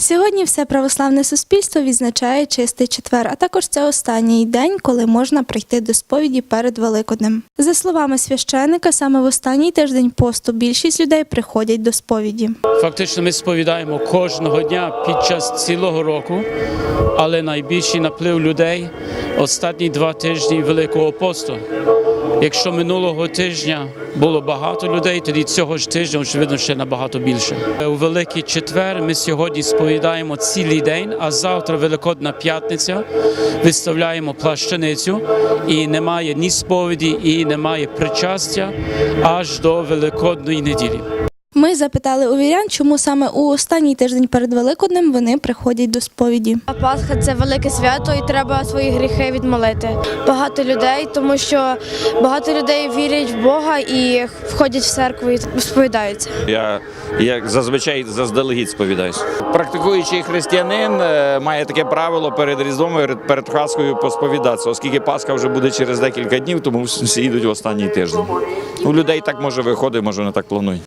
Сьогодні все православне суспільство відзначає чистий четвер, а також це останній день, коли можна прийти до сповіді перед Великоднем. За словами священика, саме в останній тиждень посту більшість людей приходять до сповіді. Фактично ми сповідаємо кожного дня під час цілого року, але найбільший наплив людей останні два тижні Великого посту. Якщо минулого тижня було багато людей, тоді цього ж тижня, очевидно, ще набагато більше. У Великий четвер ми сьогодні сповідаємо цілий день, а завтра Великодна п'ятниця виставляємо плащаницю, і немає ні сповіді, і немає причастя аж до Великодної неділі. Ми запитали у вірян, чому саме у останній тиждень перед Великоднем вони приходять до сповіді. Пасха це велике свято, і треба свої гріхи відмолити. Багато людей, тому що багато людей вірять в Бога і входять в церкву і сповідаються. Я як зазвичай заздалегідь сповідаюся. Практикуючий християнин е, має таке правило перед Різдвом, перед- перед Хаскою посповідатися, оскільки Пасха вже буде через декілька днів, тому всі йдуть в останній тиждень. У людей так може виходить, може не так планують.